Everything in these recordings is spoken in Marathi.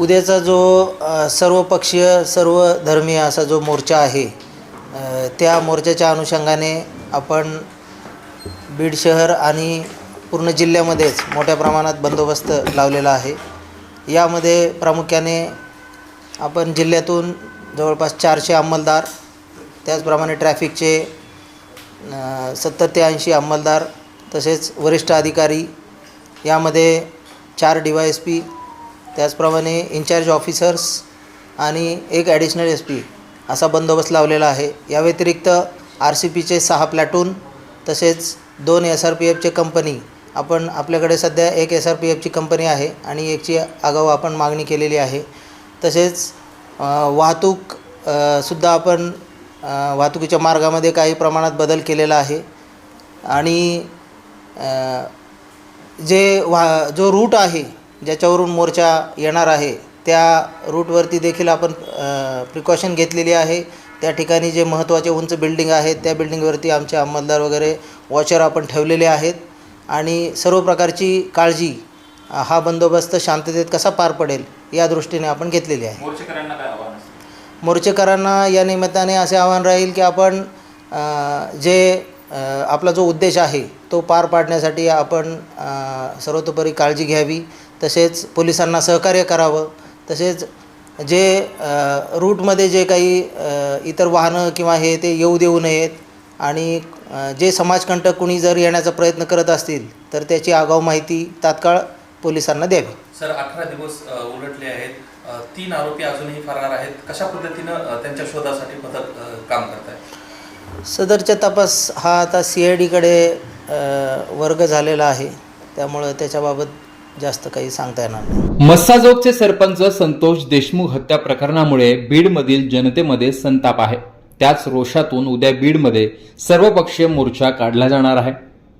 उद्याचा जो सर्वपक्षीय सर्व धर्मीय असा जो मोर्चा आहे त्या मोर्चाच्या अनुषंगाने आपण बीड शहर आणि पूर्ण जिल्ह्यामध्येच मोठ्या प्रमाणात बंदोबस्त लावलेला आहे. यामध्ये प्रामुख्याने आपण जिल्ह्यातून जवळपास चारशे अंमलदार त्याचप्रमाणे ट्रॅफिकचे सत्तर ते ऐंशी अंमलदार तसेच वरिष्ठ अधिकारी यामध्ये चार डी वाय एस पी त्याचप्रमाणे इन्चार्ज ऑफिसर्स आणि एक ॲडिशनल एस पी असा बंदोबस्त लावलेला आहे. या व्यतिरिक्त आर सी पीचे सहा प्लॅटून तसेच दोन एस आर पी एफचे कंपनी आपण आपल्याकडे सध्या एक एस आर पी एफची कंपनी आहे आणि एकची आगाऊ आपण मागणी केलेली आहे. तसेच वाहतूक सुद्धा आपण वाहतुकीच्या मार्गामध्ये काही प्रमाणात बदल केलेला आहे. आणि जे वा जो रूट आहे ज्याच्यावरून मोर्चा येणार आहे त्या रूटवरती देखील आपण प्रिकॉशन घेतलेली आहे. त्या ठिकाणी जे महत्त्वाचे उंच बिल्डिंग आहेत त्या बिल्डिंगवरती आमचे अंमलदार वगैरे वॉचर आपण ठेवलेले आहेत. आणि सर्व प्रकारची काळजी हा बंदोबस्त शांततेत कसा पार पडेल या दृष्टीने आपण घेतलेली आहे. मोर्चेकरांना या निमित्ताने असे आवाहन राहील की आपण जे आपला जो उद्देश आहे तो पार पाडण्यासाठी आपण सर्वतोपरी काळजी घ्यावी. तसेच पोलिसांना सहकार्य करावं. तसेच जे रूटमध्ये जे काही इतर वाहनं किंवा हे ते येऊ देऊ नयेत आणि जे समाजकंटक कुणी जर येण्याचा प्रयत्न करत असतील तर त्याची आगाऊ माहिती तात्काळ पोलिसांना द्यावी. सर अठरा दिवस उलटले आहेत. तीन आरोपी अजूनही फरार आहेत. कशा पद्धतीनं त्यांच्या शोधासाठी पथक काम करत आहे सदरचा तपास हा आता सी आय डीकडे वर्ग झालेला आहे. त्यामुळं त्याच्याबाबत जास्त काही सांगता येणार नाही. मस्साजोगचे सरपंच संतोष देशमुख हत्या प्रकरणामुळे बीडमधील जनतेमध्ये संताप आहे. त्याच रोषातून उद्या बीडमध्ये सर्वपक्षीय मोर्चा काढला जाणार आहे.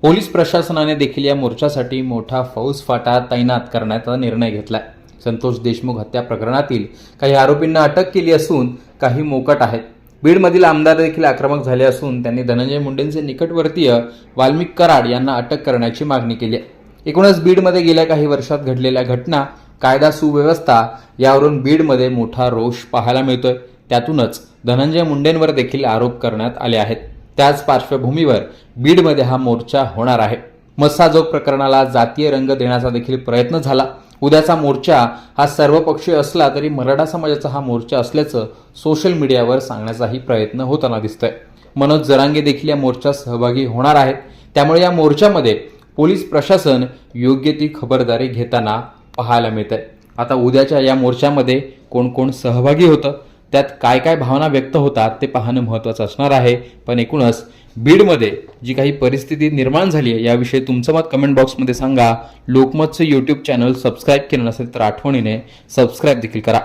पोलीस प्रशासनाने देखील या मोर्चासाठी मोठा फौज फाटा तैनात करण्याचा निर्णय घेतलाय. संतोष देशमुख हत्या प्रकरणातील काही आरोपींना अटक केली असून काही मोकट आहेत. बीडमधील आमदार देखील आक्रमक झाले असून त्यांनी धनंजय मुंडेंचे निकटवर्तीय वाल्मिक कराड यांना अटक करण्याची मागणी केली आहे. एकूणच बीडमध्ये गेल्या काही वर्षात घडलेल्या घटना कायदा सुव्यवस्था यावरून बीडमध्ये मोठा रोष पाहायला मिळतोय. त्यातूनच धनंजय मुंडेंवर देखील आरोप करण्यात आले आहेत. त्याच पार्श्वभूमीवर बीडमध्ये हा मोर्चा होणार आहे. मस्साजोग प्रकरणाला जातीय रंग देण्याचा देखील प्रयत्न झाला. उद्याचा मोर्चा हा सर्वपक्षीय असला तरी मराठा समाजाचा हा मोर्चा असल्याचं सोशल मीडियावर सांगण्याचाही प्रयत्न होताना दिसतोय. मनोज जरांगे देखील या मोर्चात सहभागी होणार आहेत. त्यामुळे या मोर्चामध्ये पोलीस प्रशासन योग्य ती खबरदारी घेताना पाहायला मिळत आहे आता उद्याच्या या मोर्चामध्ये कोण कोण सहभागी होतं त्यात काय काय भावना व्यक्त होतात ते पाहणं महत्त्वाचं असणार आहे. पण एकूणच बीडमध्ये जी काही परिस्थिती निर्माण झाली आहे याविषयी तुमचं मत कमेंट बॉक्समध्ये सांगा. लोकमतचं यूट्यूब चॅनल सबस्क्राईब केलं नसेल तर आठवणीने सबस्क्राईब देखील करा.